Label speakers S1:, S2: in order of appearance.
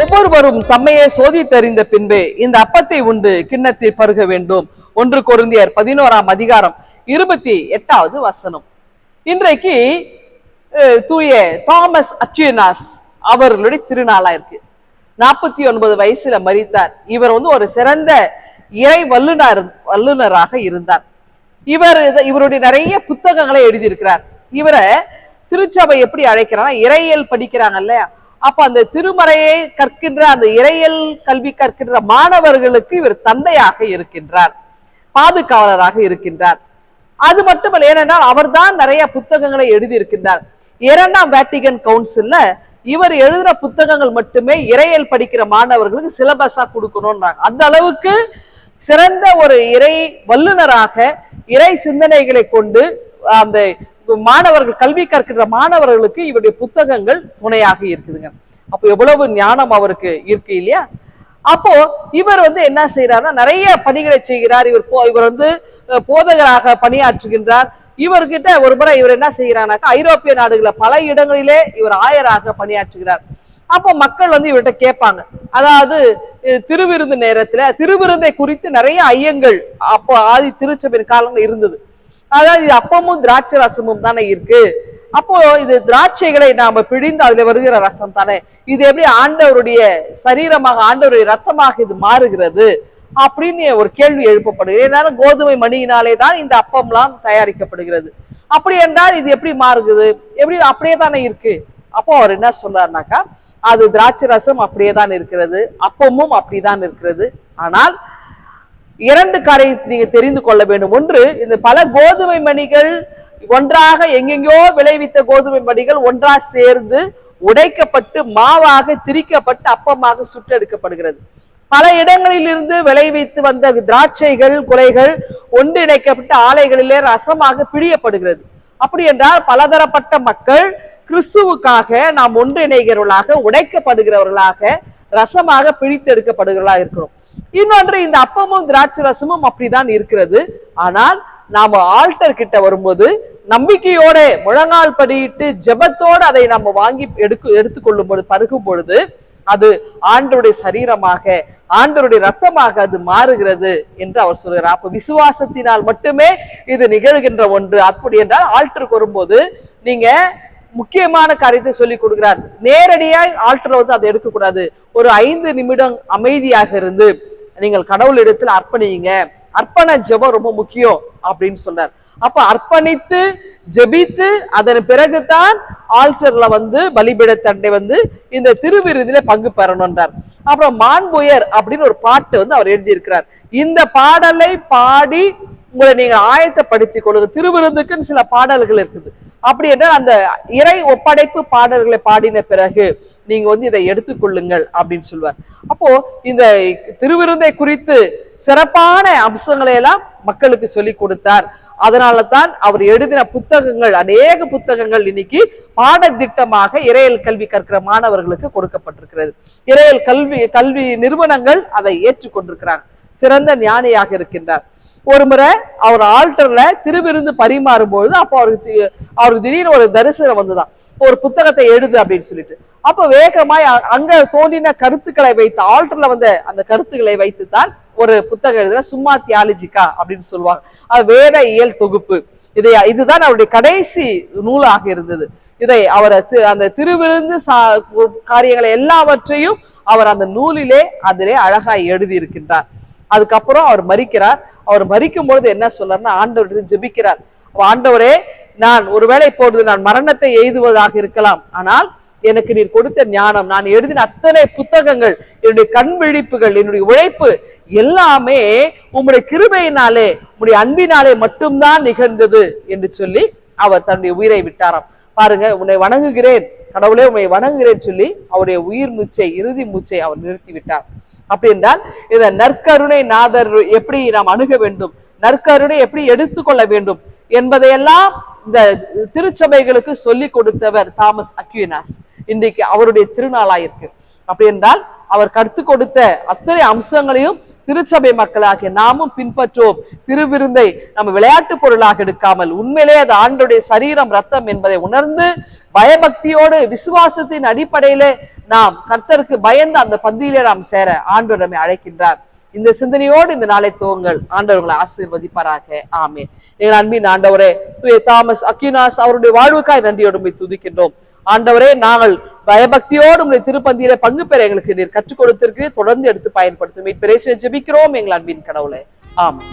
S1: ஒவ்வொருவரும் தம்மையே சோதித்தறிந்த பின்பே இந்த அப்பத்தை உண்டு கிண்ணத்தை பருக வேண்டும். ஒன்று கொருந்தியர் பதினோராம் அதிகாரம் இருபத்தி எட்டாவது வசனம். இன்றைக்கு தூய தாமஸ் அக்யூனாஸ் அவர்களுடைய திருநாளா இருக்கு. நாற்பத்தி ஒன்பது வயசுல மறித்தார் இவர் வந்து ஒரு சிறந்த இறை வல்லுநர் வல்லுனராக இருந்தார். இவர் இவருடைய நிறைய புத்தகங்களை எழுதியிருக்கிறார். இவரை திருச்சபை எப்படி அழைக்கிறாங்கன்னா இறையியல் படிக்கிறாங்க இல்லையா? அப்ப அந்த திருமறையை கற்கின்ற அந்த இறையல் கல்வி கற்கின்ற மாணவர்களுக்கு இவர் தந்தையாக இருக்கின்றார் பாதுகாவலராக இருக்கின்றார். அது மட்டுமல்ல ஏனென்றால் அவர்தான் நிறைய புத்தகங்களை எழுதியிருக்கின்றார். இரண்டாம் வேட்டிகன் கவுன்சில்ல இவர் எழுதுற புத்தகங்கள் மட்டுமே இறையல் படிக்கிற மாணவர்களுக்கு சிலபஸா கொடுக்கணும்ன்றாங்க அந்த அளவுக்கு சிறந்த ஒரு இறை வல்லுனராக இறை சிந்தனைகளை கொண்டு அந்த மாணவர்கள் கல்வி கற்கின்ற மாணவர்களுக்கு இவருடைய புத்தகங்கள் துணையாக இருக்குதுங்க. அப்போ எவ்வளவு ஞானம் அவருக்கு இருக்கு இல்லையா? அப்போ இவர் வந்து என்ன செய்யறாருன்னா நிறைய பணிகளை செய்கிறார். இவர் போ- இவர் வந்து போதகராக பணியாற்றுகின்றார். இவர்கிட்ட ஒரு முறை இவர் என்ன செய்யறாருனாக்கா ஐரோப்பிய நாடுகளில் பல இடங்களிலே இவர் ஆயராக பணியாற்றுகிறார். அப்போ மக்கள் வந்து இவர்கிட்ட கேட்பாங்க. அதாவது திருவிருந்து நேரத்துல திருவிருந்தை குறித்து நிறைய ஐயங்கள் அப்போ ஆதி திருச்சபையின் காலங்கள் இருந்தது. அதாவது இது அப்பமும் திராட்சை ரசமும் தானே இருக்கு. அப்போ இது திராட்சைகளை நாம பிழிந்து அதுல வருகிற ரசம் தானே. இது எப்படி ஆண்டவருடைய சரீரமாக ஆண்டவருடைய ரத்தமாக இது மாறுகிறது? அப்படின்னு ஒரு கேள்வி எழுப்பப்படுகிறது. ஏன்னா கோதுமை மணியினாலே தான் இந்த அப்பம்லாம் தயாரிக்கப்படுகிறது. அப்படி என்றால் இது எப்படி மாறுகிறது? எப்படி அப்படியே தானே இருக்கு? அப்போ அவர் என்ன சொல்றாருனாக்கா அது திராட்சை ரசம் அப்படியே தான் இருக்கிறது. அப்பமும் அப்படிதான் இருக்கிறது. ஆனால் இரண்டு காரியத்தை நீங்க தெரிந்து கொள்ள வேண்டும். ஒன்று இந்த பல கோதுமை மணிகள் ஒன்றாக எங்கெங்கோ விளைவித்த கோதுமை மணிகள் ஒன்றாக சேர்ந்து உடைக்கப்பட்டு மாவாக திரிக்கப்பட்டு அப்பமாக சுட்டெடுக்கப்படுகிறது பல இடங்களில் இருந்து விளைவித்து வந்த திராட்சைகள் குலைகள் ஒன்றிணைக்கப்பட்டு ஆலைகளிலே ரசமாக பிழியப்படுகிறது. அப்படி என்றால் பலதரப்பட்ட மக்கள் கிறிஸ்துவுக்காக நாம் ஒன்றிணைகிறவர்களாக உடைக்கப்படுகிறவர்களாக ரசமாக பிழித்தெடுக்கப்படுகிறவர்களாக இருக்கிறோம் இன்னொன்று இந்த அப்பமும் திராட்சை ரசமும் அப்படிதான் இருக்கிறது. ஆனால் நாம ஆல்டர் கிட்ட வரும்போது நம்பிக்கையோட முழங்கால் படியிட்டு ஜெபத்தோடு அதை நம்ம வாங்கி எடுக்க எடுத்துக்கொள்ளும் பொழுது பருகும் பொழுது அது ஆண்டருடைய சரீரமாக ஆண்டருடைய ரத்தமாக அது மாறுகிறது என்று அவர் சொல்கிறார். அப்ப விசுவாசத்தினால் மட்டுமே இது நிகழ்கின்ற ஒன்று. அப்படி என்றால் ஆல்டருக்கு வரும்போது நீங்க முக்கியமான காரியத்தை சொல்லி கொடுக்கிறார். நேரடியாய் ஆல்டர் வந்து அதை எடுக்கக்கூடாது. ஒரு ஐந்து நிமிடம் அமைதியாக இருந்து நீங்கள் கடவுள் இடத்துல அர்ப்பணியுங்க. அர்ப்பண ஜெபம் ரொம்ப முக்கியம் அப்படின்னு சொன்னார். அப்ப அர்ப்பணித்து ஜெபித்து அதன் பிறகுதான் ஆல்டர்ல வந்து பலிபீடத்தண்டை வந்து இந்த திருவிருதில பங்கு பெறணும்ன்றார். அப்புறம் மாண்புயர் அப்படின்னு ஒரு பாட்டு வந்து அவர் எழுதியிருக்கிறார். இந்த பாடலை பாடி உங்களை நீங்க ஆயத்தப்படுத்திக் கொள்ளுங்க. திருவிருந்துக்குன்னு சில பாடல்கள் இருக்குது. அப்படி என்றால் அந்த இறை ஒப்படைப்பு பாடல்களை பாடின பிறகு நீங்க வந்து இதை எடுத்துக்கொள்ளுங்கள் அப்படின்னு சொல்லுவார் அப்போ இந்த திருவிருந்தை குறித்து சிறப்பான அம்சங்களை எல்லாம் மக்களுக்கு சொல்லி கொடுத்தார். அதனால தான் அவர் எழுதின புத்தகங்கள் அநேக புத்தகங்கள் இன்னைக்கு பாடத்திட்டமாக இறையல் கல்வி கற்கிற மாணவர்களுக்கு கொடுக்கப்பட்டிருக்கிறது. இறையல் கல்வி கல்வி நிறுவனங்கள் அதை ஏற்றுக்கொண்டிருக்கிறார் சிறந்த ஞானியாக இருக்கின்றார். ஒரு முறை அவர் ஆல்டர்ல திருவிருந்து பரிமாறும் பொழுது அப்போ அவருக்கு அவருக்கு திடீர்னு ஒரு தரிசனம் வந்துதான் ஒரு புத்தகத்தை எழுது அப்படின்னு சொல்லிட்டு. அப்ப வேகமாய் அங்க தோன்றின கருத்துக்களை வைத்து ஆல்டர்ல வந்த அந்த கருத்துக்களை வைத்து தான் ஒரு புத்தகம் எழுதுற சும்மா தியாலஜிக்கா அப்படின்னு சொல்லுவாங்க. அது வேத இயல் தொகுப்பு. இதை இதுதான் அவருடைய கடைசி நூலாக இருந்தது. இதை அவர் அந்த திருவிருந்து சா- காரியங்களை எல்லாவற்றையும் அவர் அந்த நூலிலே அதிலே அழகாய் எழுதி இருக்கின்றார் அதுக்கப்புறம் அவர் மறிக்கிறார். அவர் மறிக்கும் பொழுது என்ன சொல்றாருன்னா ஆண்டவரிடம் ஜெபிக்கிறார். ஆண்டவரே நான் ஒருவேளை இப்பொழுது நான் மரணத்தை எய்துவதாக இருக்கலாம். ஆனால் எனக்கு நீர் கொடுத்த ஞானம் நான் எழுதின அத்தனை புத்தகங்கள் என்னுடைய கண் விழிப்புகள் என்னுடைய உழைப்பு எல்லாமே உம்முடைய கிருபையினாலே உம்முடைய அன்பினாலே மட்டும்தான் நிகழ்ந்தது என்று சொல்லி அவர் தன்னுடைய உயிரை விட்டாராம். பாருங்க உன்னை வணங்குகிறேன். கடவுளே உன்னை வணங்குகிறேன் சொல்லி அவருடைய உயிர் மூச்சை இறுதி மூச்சை அவர் நிறுத்தி விட்டார். அப்படி என்றால் இந்த நற்கருணை நாதர் எப்படி நாம் அணுக வேண்டும்? நற்கருணை எப்படி எடுத்துக்கொள்ள வேண்டும்? என்பதையெல்லாம் இந்த திருச்சபைகளுக்கு சொல்லி கொடுத்தவர் தாமஸ் அக்யூனாஸ் இன்றைக்கு அவருடைய திருநாளாயிருக்கு. அப்படி என்றால் அவர் கற்றுக் கொடுத்த அத்தனை அம்சங்களையும் திருச்சபை மக்களாகிய நாமும் பின்பற்றுவோம். திருவிருந்தை நம்ம விளையாட்டு பொருளாக எடுக்காமல் உண்மையிலே அது ஆண்டுடைய சரீரம் ரத்தம் என்பதை உணர்ந்து பயபக்தியோடு விசுவாசத்தின் அடிப்படையிலே நாம் கர்த்தருக்கு பயந்து அந்த பந்தியிலே நாம் சேர ஆண்டவர் நம்மை அழைக்கின்றார். இந்த சிந்தனையோடு இந்த நாளை துவங்கள். ஆண்டவர்களை ஆசீர்வதிப்பாராக. ஆமே எங்கள் அன்பின் ஆண்டவரே தாமஸ் அக்கினாஸ் அவருடைய வாழ்வுக்காய் நன்றியோடு துதிக்கின்றோம். ஆண்டவரே நாங்கள் பயபக்தியோடு உங்களுடைய திருப்பந்தியில பங்கு பெற எங்களுக்கு நீர் கற்றுக் கொடுத்திருக்கிறீர். தொடர்ந்து எடுத்து பயன்படுத்தும். மீட்பரேசை ஜெபிக்கிறோம் எங்கள் அன்பின் கடவுளே. ஆமென்.